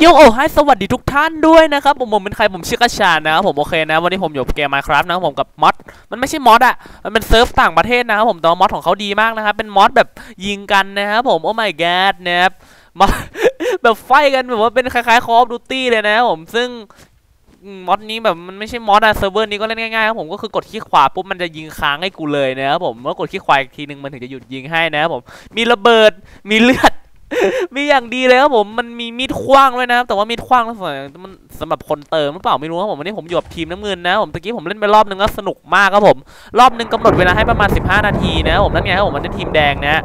โยโอให้สวัสดีทุกท่านด้วยนะครับผมผมเป็นใครผมชื่อกระชานนะครับผมโอเคนะ วันนี้ผมอยู่กับเกม Minecraft นะครับผมกับมอดมันไม่ใช่มอดอะมันเป็นเซิร์ฟต่างประเทศนะครับผมแต่ว่ามอดของเขาดีมากนะครับเป็นมอดแบบยิงกันนะครับผมโอ้ my god นะครับมอดแบบไฟกันแบบว่าเป็นคล้ายๆ Call of Duty เลยนะครับผมซึ่งมมอดนี้แบบมันไม่ใช่มอดอะเซิร์ฟเวอร์นี้ก็เล่นง่ายๆครับผมก็คือกดคลิกขวาปุ๊บมันจะยิงค้างให้กูเลยนะครับผมเมื่อกดคลิกขวาอีกทีนึงมันถึงจะหยุดยิงให้นะครับผมมีระเบิดมีเลือด มีอย่างดีเลยครับผมมันมีมีดขว้างด้วยนะครับแต่ว่ามีดขว้างมันสำหรับคนเติมหรือเปล่าไม่รู้ครับผมวันนี้ผมอยู่กับทีมน้ำเงินนะผมตะกี้ผมเล่นไปรอบนึงก็สนุกมากครับผม รอบนึงกำหนดเวลาให้ประมาณ 15 นาทีนะครับผมนั่นไงครับผมมันเป็นทีมแดงนะ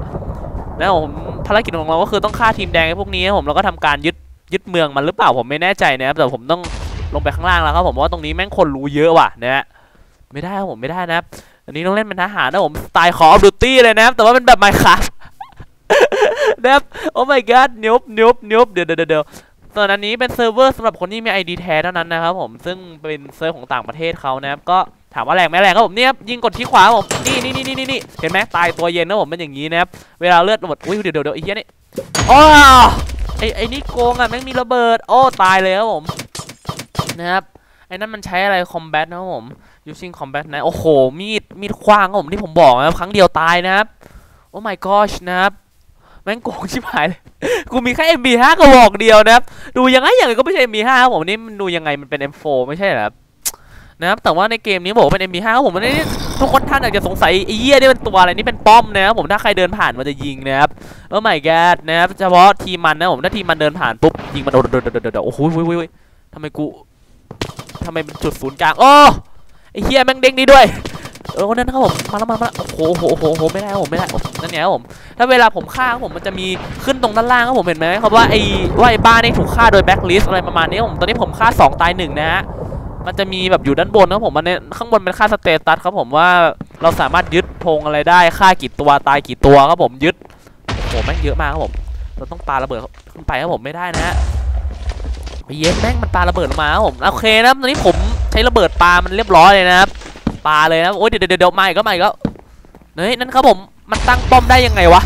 นะผมภารกิจของเราก็คือต้องฆ่าทีมแดงไอ้พวกนี้ครับผมแล้วก็ทำการยึดยึดเมืองมันหรือเปล่าผมไม่แน่ใจนะครับแต่ผมต้องลงไปข้างล่างแล้วครับผมว่าตรงนี้แม่งคนรู้เยอะว่ะนะฮะไม่ได้ครับผมไม่ได้นะครับอันนี้ต้องเล่นเป็นทหารนะผมสไตล์คอร์ฟดูตี้เลยนะครับแต่ว่าเป็นแบบไมค์ครับ นะครับโอ้ my god นิบนิบนิบเดี๋ยวเดี๋ยวเดี๋ยวส่วนอันนี้เป็นเซิร์ฟเวอร์สำหรับคนที่มี ID แท้เท่านั้นนะครับผมซึ่งเป็นเซิร์ฟของต่างประเทศเขานะครับก็ถามว่าแรงไหมแรงครับผมเนี่ยยิงกดที่ขวาครับผมนี่นี่นี่นี่นี่เห็นไหมตายตัวเย็นนะผมเป็นอย่างนี้นะครับเวลาเลือดหมดอุ้ยเดี๋ยวเดี๋ยวไอ้เหี้ยนี่โอ้ไอ้ไอ้นี่โกงอะแม่งมีระเบิดโอ้ตายเลยครับผมนะครับไอ้นั่นมันใช้อะไรคอมแบทนะครับผม using combat นะโอ้โหมีดมีดขว้างครับผมที่ผมบอกนะครับครั้งเดียวตายนะครับโอ้ my gosh นะครับ ม่งโกงชิบหายเลยกูมีแค่ MB5 กระบอกเดียวนะครับ ดูยังไงอยังไงก็ไม่ใช่ MB5 ครับผมนี่มันดูยังไงมันเป็น M4 ไม่ใช่เหรอครับนะครับแต่ว่าในเกมนี้บอกว่าเป็น MB5 ครับผมมันนี่ทุกคนท่านอาจจะสงสัยไอ้เหี้ยนี่เป็นตัวอะไรนี่เป็นป้อมนะครับผมถ้าใครเดินผ่านมันจะยิงนะครับโอ้ my god นะครับเฉพาะทีมมันนะผมถ้าทีมมันเดินผ่านปุ๊บยิงมันโดดโดดโดดโดดโดดโอ้โหโอ้โอ้ยทำไมกูทำไมเป็นจุดศูนย์กลางโอ้ไอ้เหี้ยแม่งเด้งดีด้วย เออนั่นครับผมมาแล้วมาแล้วโอ้โหโอ้โหโอ้โหไม่ได้ผมไม่ได้นั่นไงครับผมถ้าเวลาผมฆ่าครับผมมันจะมีขึ้นตรงด้านล่างครับผมเห็นไหมครับว่าไอ้ว่าไอ้บ้านนี่ถูกฆ่าโดยแบ็คลิสอะไรประมาณนี้ครับผมตอนนี้ผมฆ่า2ตาย1นะฮะมันจะมีแบบอยู่ด้านบนนะครับผมมันเนี่ยข้างบนเป็นค่าสเตตัสครับผมว่าเราสามารถยึดธงอะไรได้ฆ่ากี่ตัวตายกี่ตัวครับผมยึดโอ้โหแม่งเยอะมากครับผมเราต้องปาระเบิดขึ้นไปครับผมไม่ได้นะฮะไอ้เย็แม่งมันปาระเบิดลงมาครับผมโอเคนะตอนนี้ผมใช้ระเบิดปามันเรียบร้อยเลยนะครับ ปลาเลยนะโอ้ยเดี๋ยวเดี๋ยวเดี๋ยวมาอีกก็มาอีกก็เฮ้ยนั่นครับผมมันตั้งป้อมได้ยังไงวะ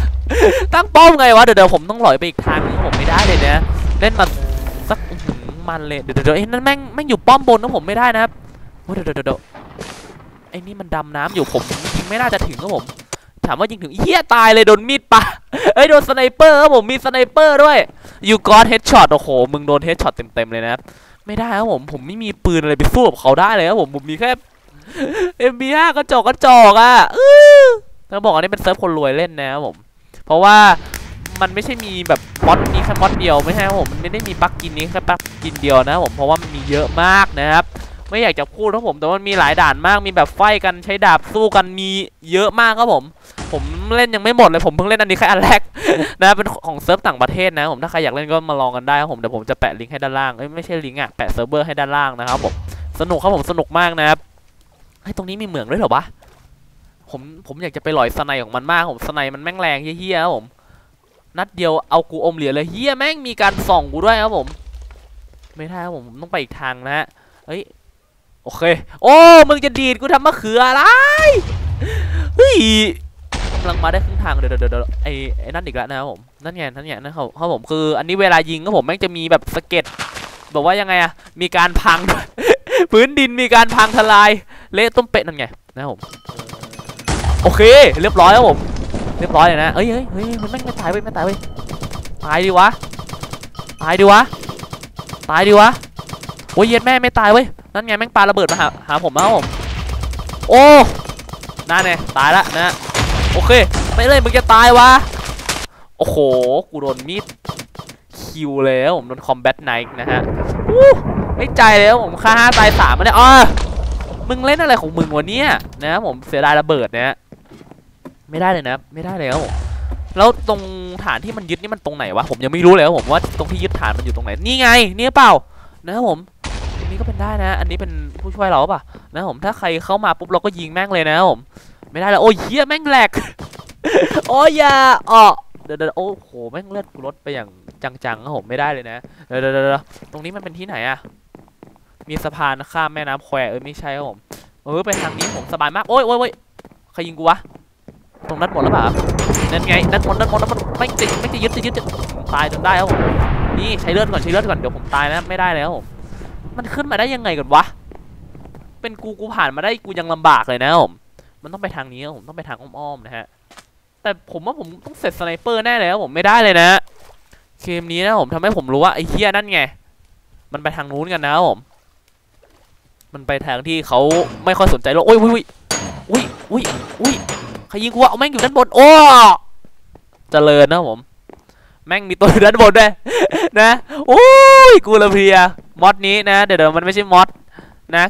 ตั้งป้อมไงวะเดี๋ยวเดี๋ยวผมต้องหลอยไปอีกทางนึงผมไม่ได้เลยนะเล่นมาสักมันเลยเดี๋ยวเดี๋ยวเดี๋ยวไอ้นั่นแม่งแม่งอยู่ป้อมบนนะผมไม่ได้นะครับโอ้ยเดี๋ยวเดี๋ยวเดี๋ยวไอ้นี่มันดำน้ำอยู่ผมยิงไม่น่าจะถึงครับผมถามว่ายิงถึงเหี้ยตายเลยโดนมีดปาเอ้ยโดนสไนเปอร์ครับผมมีสไนเปอร์ด้วยยูกอ t เฮดช็อตโอ้โหมึงโดนเฮดช็อตเต็มๆเลยนะครับไม่ได้ครับผมผมไม่มีปืนอะไรไปสู้กับเขาได้เลยครับผมผมมีแค่ MB5 กระจอกกระจอกอะต้องบอกอันนี้เป็นเซิร์ฟคนรวยเล่นนะครับผม เพราะว่ามันไม่ใช่มีแบบมอดนี้แค่มอดเดียวไม่ใช่ครับผมมันไม่ได้มีปลั๊กกินนี้แค่ปลั๊กกินเดียวนะผมเพราะว่ามันมีเยอะมากนะครับไม่อยากจะพูดครับผมแต่มันมีหลายด่านมากมีแบบไฟกันใช้ดาบสู้กันมีเยอะมากครับผม ผมเล่นยังไม่หมดเลยผมเพิ่งเล่นอันนี้แค่อันแรกนะเป็นของเซิร์ฟต่างประเทศนะผมถ้าใครอยากเล่นก็มาลองกันได้ครับผมเดี๋ยวผมจะแปะลิงก์ให้ด้านล่างเอ้ยไม่ใช่ลิงก์อะแปะเซิร์ฟเวอร์ให้ด้านล่างนะครับผมสนุกครับผมสนุกมากนะครับ ไอ้ยตรงนี้มีเหมืองด้วยเหรอวะผมผมอยากจะไปหลอยสไนของมันมากผมสไนมันแม่งแรงเฮี้ยๆครับผมนัดเดียวเอากูอมเหรียญเลยเฮี้ยแม่งมีการส่องกูด้วยครับผม ไม่ได้ครับผมผมต้องไปอีกทางนะฮะเฮ้ยโอเค โอ้มึงจะดีดกูทำมะเขืออะไรเฮ้ยกำลังมาได้ครึ่งทางเดี๋ยวเดี๋ยวเดี๋ยวไอ้ไอ้นั่นอีกแล้วนะครับผมนั่นไงนั่นไงนั่นเขาเขาผมคือ อันนี้เวลายิงก็ผมแม่งจะมีแบบสะเก็ดแบบว่ายังไงอะมีการพัง พื้นดินมีการพังทลาย เละต้มเป็ดนั่นไงนะผมโอเค เรียบร้อยครับผมเรียบร้อยเลยนะเอ้ยเฮ้ยเฮ้ยมันไม่ไม่ตายเว้ยไม่ตายเว้ยตายดิวะตายดิวะตายดิวะโอ้ยเย็ดแม่ไม่ตายเว้ยนั่นไงแม่งปาระเบิดมาหาหาผมแล้วผมโอ้นั่นไงตายละนะโอเคไม่เลยมึงจะตายวะโอ้โหกูโดนมีดคิวแล้วผมโดนคอมแบทไนท์นะฮะ ใจเลยครับผมฆ่าห้าตายสามมาเนี่ยอ๋อมึงเล่นอะไรของมึงวะเนี่ยนะครับผมเสียดายระเบิดนะฮะไม่ได้เลยนะไม่ได้เลยครับผมแล้วตรงฐานที่มันยึดนี่มันตรงไหนวะผมยังไม่รู้เลยครับผมว่าตรงที่ยึดฐานมันอยู่ตรงไหนนี่ไงนี่เปล่านะครับผมอันนี้ก็เป็นได้นะ อันนี้เป็นผู้ช่วยเราป่ะนะครับผมถ้าใครเข้ามาปุ๊บเราก็ยิงแม่งเลยนะครับผมไม่ได้แล้วโอ้ยเฮียแม่งแหลกโอ้ยอย่าอ๋อเดี๋ยวโอ้โหแม่งเลือดกูลดไปอย่างจังๆครับผมไม่ได้เลยนะเดี๋ยวเดี๋ยวเดี๋ยวตรงนี้มันเป็นที่ไหนอะ มีสะพานข้ามแม่น้ำแควเออไม่ใช่ครับผมเออไปทางนี้ผมสบายมากโอ้ยโอ้ยโอ้ยใครยิงกูวะตรงนั้นหมดแล้วเปล่านั่นไงนั่นหมดนั่นหมดนั่นหมดไม่จะไม่จะยึดจะยึดจะตายจนได้ครับผมนี่ใช้เลือดก่อนใช้เลือดก่อนเดี๋ยวผมตายนะไม่ได้แล้วผมมันขึ้นมาได้ยังไงกันวะเป็นกูกูผ่านมาได้กูยังลำบากเลยนะผมมันต้องไปทางนี้ผมต้องไปทางอ้อมๆนะฮะแต่ผมว่าผมต้องเสร็จสไนเปอร์แน่เลยครับผมไม่ได้เลยนะเกมนี้นะผมทำให้ผมรู้ว่าไอ้เฮียนั่นไงมันไปทางนู้นกันนะครับผม มันไปทางที่เขาไม่ค่อยสนใจโลกโอ้ยอุ้ยอุ้ยอุ้ยอุ้ยใครยิงกูวะเอาแม่งอยู่ด้านบนโอ้เจริญนะผม แม่งมีตัวอยู่ด้านบนด้วยนะโอ้ยกูละเพียมอดนี้นะเดี๋ยวเดี๋ยวมันไม่ใช่มอดนะ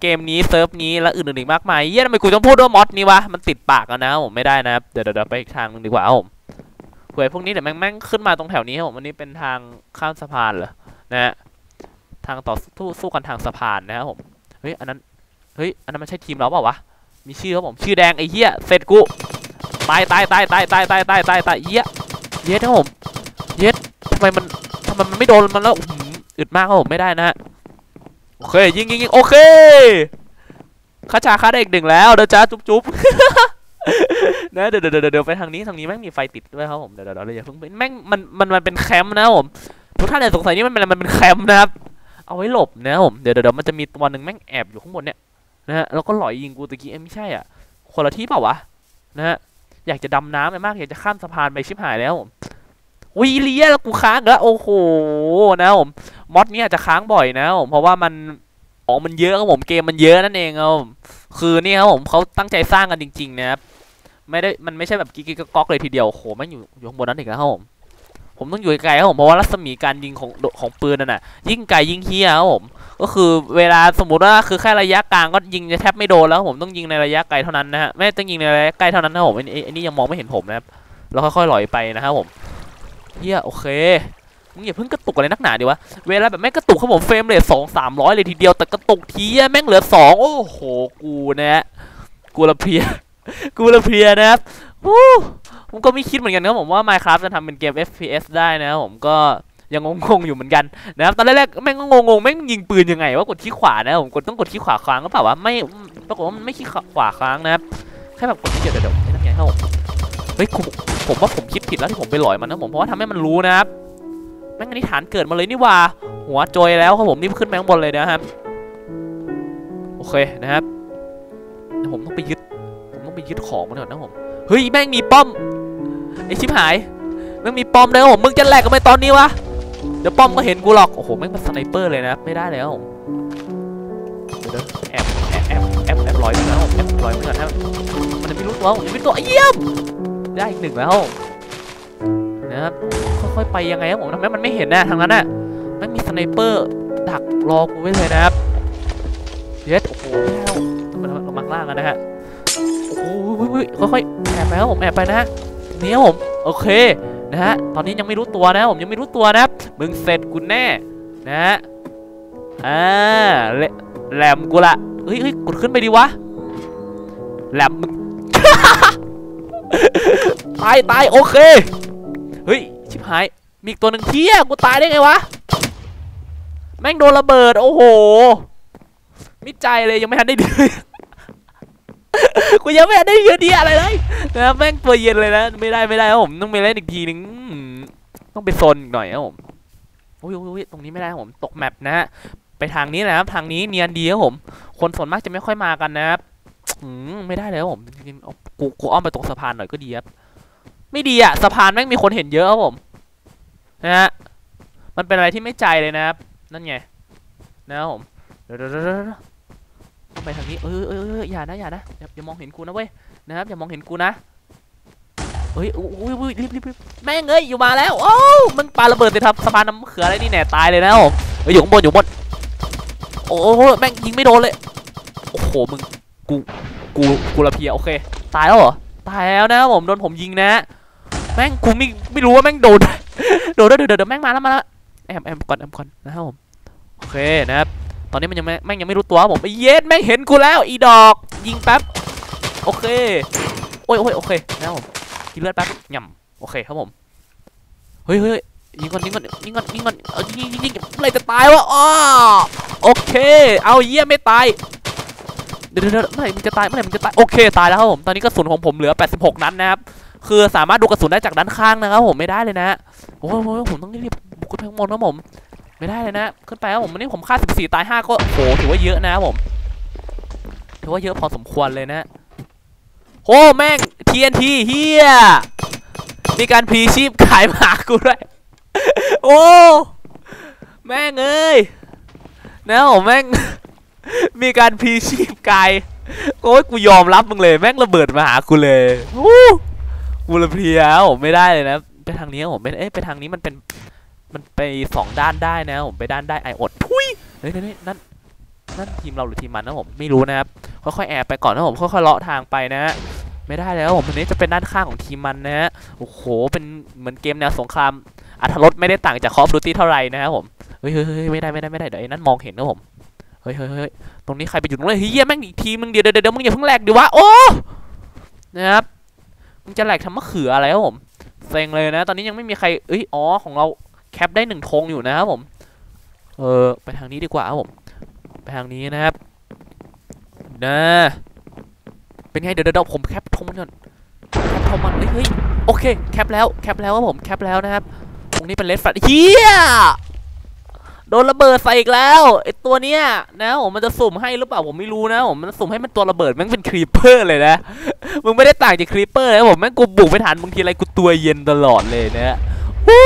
เกมนี้เซิร์ฟนี้และอื่นๆอีกมากมายเยี่ยทำไมกูต้องพูดว่ามอดนี้วะมันติดปากกันนะผมไม่ได้นะครับเดี๋ยวเดี๋ยวไปอีกทางหนึงดีกว่าผมเผื่อพวกนี้เดี๋ยวแม่งแม่งขึ้นมาตรงแถวนี้ครับผมอันนี้เป็นทางข้ามสะพานเหรอนะฮะทางต่อสู้สู้กันทางสะพานนะครับผม เฮ้ยอันนั้นเฮ้ยอันนั้นมันใช่ทีมเราเปล่าวะมีชื่อครับผมชื่อแดงไอ้เหี้ยเสร็จกูตายตายตายตายตายตายตายตายตายเหี้ยเย็ดครับผมเย็ดทำไมมันทำไมมันไม่โดนมันแล้วอึดมากครับผมไม่ได้นะฮะโอเคยิงยิงยิงโอเคข้าชาข้าได้อีกหนึ่งแล้วเดี๋ยวจ้าจุ๊บจุ๊บนะเดี๋ยวเดี๋ยวเดี๋ยวเดี๋ยวไปทางนี้ทางนี้แม่งมีไฟติดด้วยครับผมเดี๋ยวเดี๋ยวเดี๋ยวอย่าเพิ่งไปแม่งมันมันมันเป็นแคมป์นะผมทุกท่านอย่าสงสัยนี่มันเป็นมันเป็นแคมป์นะครับ เอาไว้หลบนะผมเดี๋ยวเดี๋ยวมันจะมีตัวหนึ่งแม่งแอบอยู่ข้างบนเนี่ยนะฮะแล้วก็หลอยยิงกูตะกี้เอ้ไม่ใช่อะคนละที่เปล่าวะนะฮะอยากจะดำน้ำไปมากอยากจะข้ามสะพานไปชิบหายแล้ววีเลียแล้วกูค้างแล้วโอ้โหนะผมมอดเนี้อาจจะค้างบ่อยนะผมเพราะว่ามันของมันเยอะครับผมเกมมันเยอะนั่นเองครับผมคือนี่ครับผมเขาตั้งใจสร้างกันจริง ๆ นะครับไม่ได้มันไม่ใช่แบบกิ๊กก๊อกเลยทีเดียวโอ้โหแม่งอยู่อยู่ข้างบนนั้นอีกแล้วครับผม ผมต้องอยู่ไกลๆครับผมเพราะว่ารัศมีการยิงของของปืนนั่นน่ะยิ่งไกลยิ่งเฮี้ยครับผมก็คือเวลาสมมุติว่าคือแค่ระยะกลางก็ยิงจะแทบไม่โดนแล้วผมต้องยิงในระยะไกลเท่านั้นนะฮะไม่ต้องยิงในระยะใกล้เท่านั้นนะผมอันนี้นนี้ยังมองไม่เห็นผมนะครับแล้วค่อยๆลอยไปนะครับผมเฮี้ยโอเคมึงอย่าเพิ่งกระตุกอะไรนักหนาดิวะ เวลาแบบแม่งกระตุกครับผมเฟรมเรทสองสามร้อยเลยทีเดียวแต่กระตุกทีแม่งเหลือสองโอ้โหกูนะฮะกูละเพียกูละเพียนะครับ ผมก็ไม่คิดเหมือนกันครับผมว่า Minecraft จะทำเป็นเกม FPS ได้นะครับผมก็ยังงงๆอยู่เหมือนกันนะครับตอนแรกๆแม่งงงๆแม่งยิงปืนยังไงว่ากดที่ขวานะผมกดต้องกดที่ขวาค้างก็เปล่าวะไม่ปรากฏว่ามันไม่ที่ขวาค้างนะครับแค่แบบกดที่เดียวเดี๋ยวไอ้นั่นไงครับผมเฮ้ยผมผมว่าผมคิดผิดแล้วที่ผมไปหลอยมันนะผมเพราะว่าทำให้มันรู้นะครับแม่งอันนี้ฐานเกิดมาเลยนี่ว่า หัวโจยแล้วครับผมนี่ขึ้นไปข้างบนเลยนะครับโอเคนะครับผมต้องไปยึดผมต้องไปยึดของมันก่อนนะผมเฮ้ยแม่งมีป้อม ไอชิบหายม่งมีปอมเลยผมมึงจะแหลกกันไปตอนนี้วะเดี๋ยวป้อมก็เห็นกูหรอกโอ้โหแม่งเป็นสไนเปอร์เลยนะครับไม่ได้แล้วเดี๋ยวแอบแอบแอบแอบแอบลอยไปแล้วแอบลอยไปก่อนนะครับมันจะไม่รู้ตัวผมจะไม่ตัวเยี่ยมได้อีกหนึ่งแล้วนะครับค่อยๆไปยังไงครับผมทำไมมันไม่เห็นนะทางนั้นน่ะมันมีสไนเปอร์ดักรอกูไว้เลยนะครับเย็ดโอ้โหแล้วมันลงมาข้างล่างกันนะฮะโอ้โหค่อยๆแอบไปครับผมแอบไปนะฮะ นี่ครับผมโอเคนะฮะตอนนี้ยังไม่รู้ตัวนะผมยังไม่รู้ตัวนะมึงเสร็จกูแน่นะฮะอ่าแหลแลมกูละเฮ้ยเฮ้ยกดขึ้นไปดีวะแหลมมึงตายตายโอเคเฮ้ยชิบหายมีอีกตัวหนึ่งเที่ยกูตายได้ไงวะแม่งโดนระเบิดโอ้โหมิดใจเลยยังไม่ทันได้ดื้อกูยังไม่ทันได้ยืนดีอะไรเลย นะแม่งตัวเย็นเลยนะไม่ได้ไม่ได้ครับผมต้องไปเล่นอีกทีหนึงต้องไปโซนอีกหน่อยครับผมโอ้ยโอ้ยตรงนี้ไม่ได้ครับผมตกแมปนะฮะไปทางนี้นะครับทางนี้เนียนดีครับผม คนส่วนมากจะไม่ค่อยมากันนะครับอืมไม่ได้เลยครับผมกูกูอ้อมไปตรงสะพานหน่อยก็ดีครับไม่ดีอะสะพานแม่งมีคนเห็นเยอะครับผมนะฮะมันเป็นอะไรที่ไม่ใจเลยนะครับนั่นไงนะครับผมเดี๋ยวเดี๋ยวเดี๋ยวไปทางนี้เออเออเอออย่านะอย่านะอย่าอย่ามองเห็นกูนะเว้ย นะครับอย่ามองเห็นกูนะเฮ้ยอุ้ยอุ้ยรีบรีบรีบแม่งเอ้ยอยู่มาแล้วโอ้มึงปาระเบิดสิครับสะพานน้ำเขืออะไรนี่แน่ตายเลยนะผมเอ้ยอยู่ข้างบนอยู่บนโอ้โหแม่งยิงไม่โดนเลยโอ้โหมึงกูกูกูละเพียโอเคตายแล้วเหรอตายแล้วนะผมโดนผมยิงนะ แม่งกูไม่ไม่รู้ว่าแม่งโดนโดนด้วเดี๋ยวเดี๋ยวแม่งมาแล้วมาแล้วแอมแอมก่อนแอมก่อนนะครับผมโอเคนะครับตอนนี้มันยังไม่แม่งยังไม่รู้ตัวผมไอ้เย็ดแม่งเห็นกูแล้วอีดอก ยิงแป๊บ โอเค โอ้ยโอ้ยโอเคนะครับผมกินเลือดแป๊บหย่ำโอเคครับผม เฮ้ยเฮ้ยยิงก่อนยิงก่อนยิงก่อนยิงก่อนเอายิงยิงยิงยิงเมื่อไรจะตายวะอ้อโอเค เอาเยี่ยไม่ตายเดี๋ยวเดี๋ยวเดี๋ยวเมื่อไหร่มึงจะตายเมื่อไหร่มึงจะตาย โอเคตายแล้วครับผม ตอนนี้กระสุนของผมเหลือ 86 นัดนะครับ คือสามารถดูกระสุนได้จากด้านข้างนะครับผมไม่ได้เลยนะโอ้โหผมต้องรีบบุกขึ้นไปข้างบนครับผม ไม่ได้เลยนะ ขึ้นไปครับผมวันนี้ผมฆ่า 14 ตาย 5 ก็โหถือว่าเยอะนะครับผม ถือว่าเยอะพอสมควรเลยนะ โอ้แม่ง TNT เฮียมีการพีชีพขายหมากูด้วย โอ้ แม่งเอ้ยนะผมแม่ง มีการพีชีพไกลโอ้ยกูยอมรับมึงเลย แม่งระเบิดมาหากูเลยโอ้กูระเพียผมไม่ได้เลยนะ ไปทางนี้ผมไม่เอ้ยไปทางนี้มันเป็น มันไปสองด้านได้นะผมไปด้านได้ไออดทุยเฮ้ยเฮ้ยเฮ้ยนั่นนั่นทีมเราหรือทีมมันนะผมไม่รู้นะครับค่อยๆแอบไปก่อนนะผมค่อยๆเลาะทางไปนะ ไม่ได้แล้วผมอันนี้จะเป็นด้านข้างของทีมมันนะฮะโอ้โหเป็นเหมือนเกมแนวสงครามอัธรสไม่ได้ต่างจากคอฟดูตี้เท่าไหร่นะครับผมเฮ้ยเฮ้ยไม่ได้ไม่ได้ไม่ได้เดี๋ยวไอ้นั่นมองเห็นนะผมเฮ้ยเฮ้ยเฮ้ยตรงนี้ใครไปอยู่ตรงนี้นเฮ้ยเหี้ยแม่งอีกทีมึงเดี๋ยวเดี๋ยวเดี๋ยวมึงอย่าเพิ่งแหลกดิวะโอ้นะครับมึงจะแหลกทำมะเขืออะไรครับผมเซ็งเลยนะ ตอนนี้ยังไม่มีใครเอ้ยอ๋อของเราแคปได้หนึ่งธงอยู่นะครับผม เออไปทางนี้ดีกว่าครับผม ไปทางนี้นะครับนะ เป็นไงเดี๋ยวเดี๋ยวผมแคปธงมันก่อนแคปธงมันเฮ้ยเฮ้ยโอเคแคปแล้วแคปแล้วครับผมแคปแล้วนะครับตรงนี้เป็นเลสแฟลเฮียโดนระเบิดใส่อีกแล้วไอตัวเนี้ยนะผมมันจะสุ่มให้หรือเปล่าผมไม่รู้นะผมมันสุ่มให้มันตัวระเบิดแม่งเป็นครีปเปอร์เลยนะมึงไม่ได้ต่างจากครีปเปอร์นะผมแม่งกูบุกไม่ทันบางทีอะไรกูตัวเย็นตลอดเลยนะอู้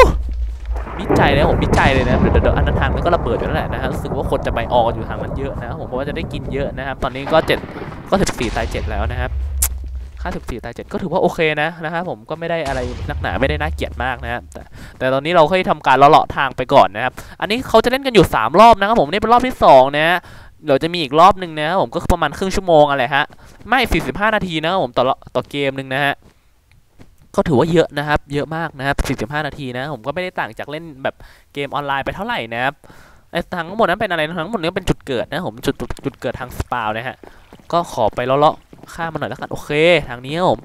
ฮู้วิจัยเลยผมวิจัยเลยนะเดี๋ยวเดี๋ยวอันนั้นทางนั้นก็ระเบิดอยู่แล้วแหละนะฮะรู้สึกว่าคนจะไปออกอยู่ทางนั้นเยอะนะผมเพราะว่าจะได้กินเยอะนะครับตอนนี้ก็เจ็ดก็สิบสี่ตายเจ็ดแล้วนะครับค่า14ตาย7ก็ถือว่าโอเคนะนะครับผมก็ไม่ได้อะไรนักหนาไม่ได้น่าเกลียดมากนะครับแต่แต่ตอนนี้เราค่อยทำการเลาะทางไปก่อนนะครับ อันนี้เขาจะเล่นกันอยู่ 3 รอบนะครับผมนี่เป็นรอบที่2นะฮะเดี๋ยวจะมีอีกรอบหนึ่งนะครับผมก็ประมาณครึ่งชั่วโมงอะไรฮะไม่ 45 นาทีนะครับผมต่อต่อเกมหนึ่งนะฮะ ก็ถือว่าเยอะนะครับ เยอะมากนะครับ45 นาทีนะ ผมก็ไม่ได้ต่างจากเล่นแบบเกมออนไลน์ไปเท่าไหร่นะครับไอ้ทั้งหมดนั้นเป็นอะไรทั้งหมดนี้เป็นจุดเกิดนะผมจุดจุดเกิดทางสปาวนะฮะก็ขอไปเลาะๆข้ามมันหน่อยแล้วกันโอเค ทางนี้ผม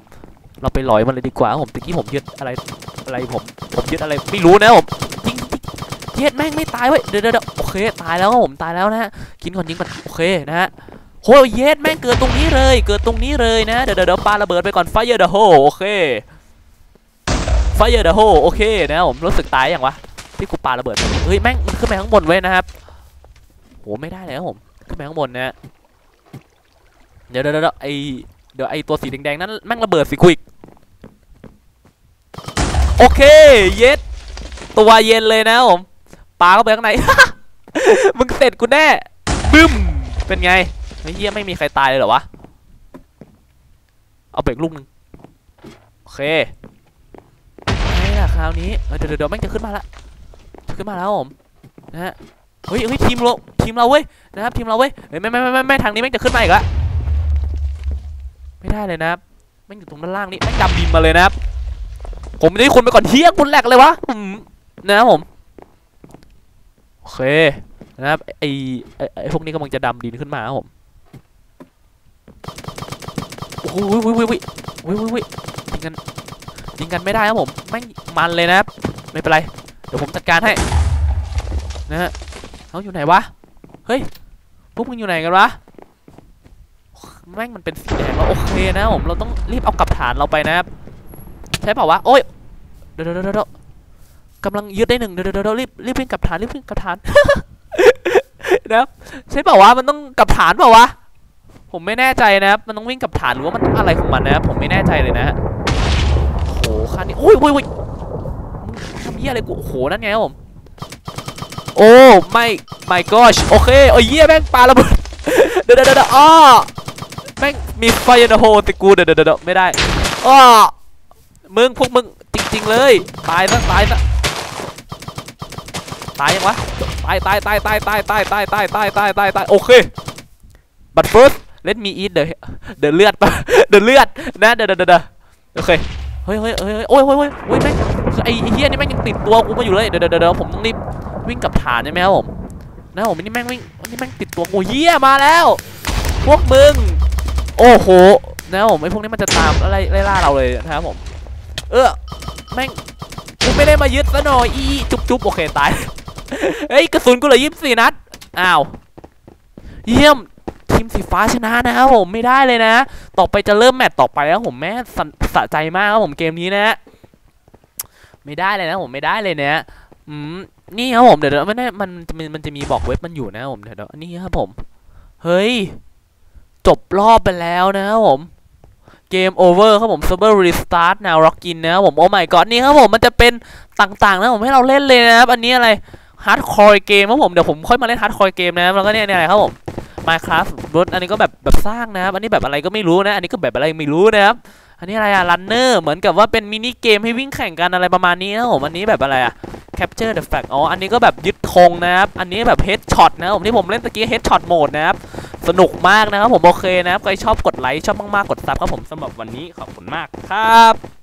เราไปลอยมันเลยดีกว่าผมตะกี้ผมยึดอะไรอะไรผมผมยึดอะไรไม่รู้นะผมยิงยิงเย็ดแม่งไม่ตายเว้ยเดี๋ยวเดี๋ยวเดี๋ยวโอเคตายแล้วผมตายแล้วนะฮะกินก่อนยิงก่อนโอเคนะฮะโหเย็ดแม่งเกิดตรงนี้เลย เกิดตรงนี้เลยนะเดี๋ยวเดี๋ยวเดี๋ยวปาระเบิดไปก่อนไฟเยอร์เดอะโฮโอเค ไฟเยอร์เดอะโฮโอเคนะผมรู้สึกตายอย่างวะที่กูปาระเบิดเฮ้ยแม่งขึ้นไปข้างบนไว้นะครับโหไม่ได้เลยครับผมขึ้นไปข้างบนนะฮะเดี๋ยวเดี๋ยวไอเดี๋ยวไอตัวสีแดงๆนั้นแม่งระเบิดสิควิกโอเคเย็ดตัวเย็นเลยนะผมปาเข้าไปข้างในมึงเสร็จกูแน่บึ้มเป็นไงไอ้เหี้ยไม่มีใครตายเลยเหรอวะเอาเบรกลูกหนึ่งโอเค ไงล่ะคราวนี้เดี๋ยวเดี๋ยวแม่งจะขึ้นมาละจะขึ้นมาแล้วผมนะฮะเฮ้ยเฮ้ยทีมเราทีมเราเว้ยนะครับทีมเราเว้ยเฮ้ยไม่ไม่ไม่ไม่ไม่ทางนี้แม่งจะขึ้นมาอีกละไม่ได้เลยนะครับแม่งอยู่ตรงด้านล่างนี่แม่งดำดินมาเลยนะครับผมได้คนไปก่อนเฮียงคุณแหลกเลยวะนะครับผมโอเคนะครับไอไอพวกนี้กำลังจะดำดินขึ้นมาครับผมโอ้ยโหวิววิววิววิววิวยิงกัน ยิงกันไม่ได้ครับผมแม่มันเลยนะครับไม่เป็นไรเดี๋ยวผมจัดการให้นะฮะเขาอยู่ไหนวะเฮ้ยพวกมึงอยู่ไหนกันวะแม่งมันเป็นสีแดงแล้วโอเคนะผมเราต้องรีบเอากลับฐานเราไปนะครับใช่เปล่าวะโอ้ยเดี๋ยวเดี๋ยวเดี๋ยวกำลังยึดได้หนึ่งเดี๋ยวเดี๋ยวเดี๋ยวรีบรีบวิ่งกลับฐานรีบวิ่งกลับฐานนะครับใช่เปล่าวะมันต้องกลับฐานเปล่าวะผมไม่แน่ใจนะครับ มันต้องวิ่งกลับฐานหรือว่ามันต้องอะไรของมันนะครับผมไม่แน่ใจเลยนะฮะ คันนี้โอ้ยโอ้ยโอ้ยทำเหี้ยอะไรกูโอ้โหนั่นไงครับผมโอ้ไม่ไม่ก็โอเคโอ้ยเหี้ยแม่งปาระเบิดเดี๋ยวเดี๋ยวอ้อแม่งมีไฟในโฮติกูเดี๋ยวเดี๋ยวเดี๋ยวไม่ได้อ้อมึงพวกมึงจริง ๆ เลยตายซะตายซะตายยังวะตายตายตายตายตายตายตายตายตายตายตายตายโอเค but first let me eat the the เลือด the เลือดนะเดี๋ยวเดี๋ยวเดี๋ยวโอเค เฮ้ยเฮ้ยเฮ้ยโอ้ยโอ้ยโอ้ยโอ้ยแม่งไอ้เฮียนี่แม่งยังติดตัวกูมาอยู่เลย เดี๋ยวเดี๋ยวเดี๋ยวผมต้องรีบวิ่งกลับฐานใช่ไหมครับผมนะผมนี่แม่งวิ่งนี่แม่งติดตัวกูเฮียมาแล้ว พวกมึง โอ้โหนะครับผมไอ้พวกนี้มันจะตามอะไรไล่ล่าเราเลยนะครับผม เออแม่งกูไม่ได้มายึดซะหน่อยอีจุ๊บจุ๊บโอเคตายเฮ้ยกระสุนกูเหลือยี่สิบสี่นัดอ้าวเยี่ยม ทีมสีฟ้าชนะนะครับผมไม่ได้เลยนะ ต่อไปจะเริ่มแมตช์ต่อไปแล้วผมแม่สะสะใจมากครับผมเกมนี้นะไม่ได้เลยนะผมไม่ได้เลยเนี่ยอืมนี่ครับผมเดี๋ยวเดี๋ยวมันมันมันมันจะมีบอกเว็บมันอยู่นะครับผมเดี๋ยวเดี๋ยวนี่ครับผม เฮ้ย จบรอบไปแล้วนะครับผมเกมโอเวอร์ครับผม Server Restart Now Login นะครับผมโอ้ my god นี่ครับผมมันจะเป็นต่างๆนะผมให้เราเล่นเลยนะครับอันนี้อะไร Hardcore เกมครับผมเดี๋ยวผมค่อยมาเล่น Hardcore เกมนะครับแล้วก็เนี่ยเนี่ยอะไรครับผม Minecraft รถอันนี้ก็แบบแบบสร้างนะครับ อันนี้แบบอะไรก็ไม่รู้นะ อันนี้ก็แบบอะไรไม่รู้นะครับ อันนี้อะไรอะ Runner เหมือนกับว่าเป็นมินิเกมให้วิ่งแข่งกันอะไรประมาณนี้นะผมอันนี้แบบอะไรอะ Capture the Flag อ๋อ อันนี้ก็แบบยึดธงนะครับ อันนี้แบบ Headshot นะผมที่ผมเล่นตะกี้ Headshot Mode นะครับ สนุกมากนะครับผมโอเคนะครับ ใครชอบกดไลค์ชอบมากๆกดซับครับผมสำหรับวันนี้ขอบคุณมากครับ